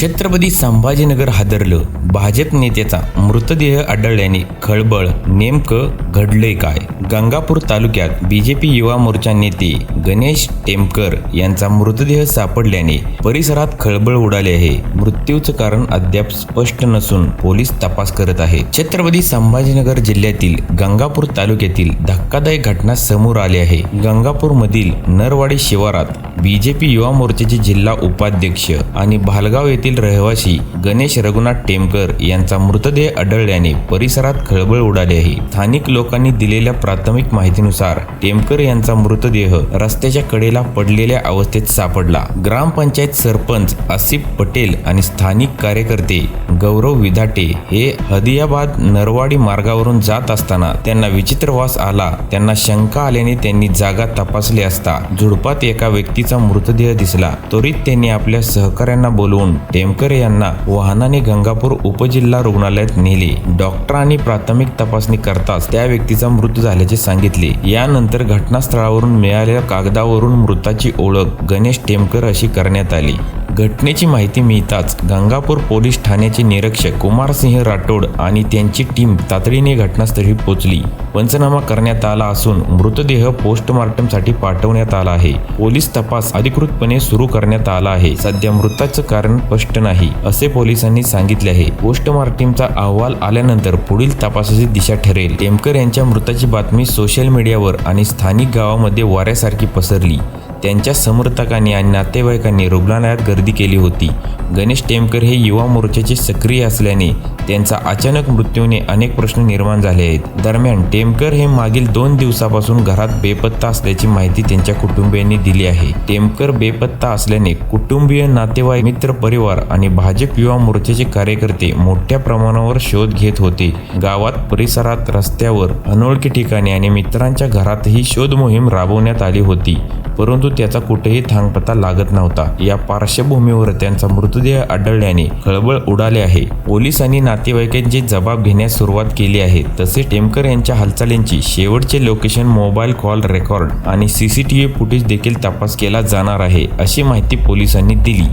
छत्रपती संभाजीनगर हादरलं. भाजप नेत्याचा मृतदेह आढळल्याने खळबळ. नेमकं घडलंय काय? गंगापूर तालुक्यात बीजेपी युवा मोर्चा नेते गणेश टेमकर यांचा मृतदेह सापडल्याने परिसरात खळबळ उडाली आहे. मृत्यूचं कारण अद्याप स्पष्ट नसून पोलीस तपास करत आहे छत्रपती संभाजीनगर जिल्ह्यातील गंगापूर तालुक्यातील धक्कादायक घटना समोर आली आहे. गंगापूर मधील नरवाडी शिवारात बीजेपी युवा मोर्चाचे जिल्हा उपाध्यक्ष आणि भालगाव येथील रहिवासी गणेश रघुनाथ टेमकर यांचा मृतदेह आढळल्याने परिसरात खळबळ उडाली आहे. स्थानिक लोकांनी दिलेल्या प्राथमिक माहितीनुसार टेमकर यांचा मृतदेह रस्त्याच्या कडेला पडलेल्या अवस्थेत सापडला. ग्रामपंचायत सरपंच आसिफ पटेल आणि स्थानिक कार्यकर्ते गौरव विधाटे हे हदियाबाद नरवाडी मार्गावरून जात असताना त्यांना विचित्र वास आला. त्यांना शंका आल्याने त्यांनी जागा तपासली असता झुडपात एका व्यक्तीचा मृतदेह दिसला. त्वरित त्यांनी आपल्या सहकाऱ्यांना बोलवून टेमकर यांना वाहनाने गंगापूर उपजिल्हा रुग्णालयात नेले. डॉक्टरांनी प्राथमिक तपासणी करताच त्या व्यक्तीचा मृत्यू झाल्याचे सांगितले. यानंतर घटनास्थळावरून मिळालेल्या कागदावरून मृताची ओळख गणेश टेमकर अशी करण्यात आली. घटनेची माहिती मिळताच गंगापूर पोलीस ठाण्याचे निरीक्षक कुमारसिंह राठोड आणि त्यांची टीम तातडीने घटनास्थळी पोहोचली. पंचनामा करण्यात आला असून मृतदेह पोस्टमार्टमसाठी पाठवण्यात आला आहे. पोलीस तपास अधिकृतपणे सुरू करण्यात आला आहे. सध्या मृताचं कारण स्पष्ट नाही असे पोलिसांनी सांगितले आहे. पोस्टमार्टमचा अहवाल आल्यानंतर पुढील तपासाची दिशा ठरेल. टेमकर यांच्या मृताची बातमी सोशल मीडियावर आणि स्थानिक गावामध्ये वाऱ्यासारखी पसरली. त्यांच्या समर्थकांनी आणि नातेवाईकांनी रुग्णालयात गर्दी केली होती. गणेश टेमकर हे युवा मोर्चाचे सक्रिय असल्याने त्यांचा अचानक मृत्यूने अनेक प्रश्न निर्माण झाले आहेत. दरम्यान टेमकर हे मागील दोन दिवसापासून घरात बेपत्ता असल्याची माहिती त्यांच्या कुटुंबियांनी दिली आहे. टेमकर बेपत्ता असल्याने कुटुंबीय नातेवाईक मित्र परिवार आणि भाजप युवा मोर्चाचे कार्यकर्ते मोठ्या प्रमाणावर शोध घेत होते. गावात परिसरात रस्त्यावर अनोळखी ठिकाणी आणि मित्रांच्या घरातही शोध मोहीम राबवण्यात आली होती. परंतु परंतु त्याचा कुठेही थांगपत्ता लागत नव्हता. या पार्श्वभूमीवर त्यांचा मृतदेह आढळल्याने खळबळ उडाले आहे. पोलिसांनी नातेवाईकांची जबाब घेण्यास सुरुवात केली आहे. तसेच टेमकर यांच्या हालचालींची शेवटचे लोकेशन मोबाईल कॉल रेकॉर्ड आणि सीसीटीव्ही फुटेज देखील तपास केला जाणार आहे अशी माहिती पोलिसांनी दिली.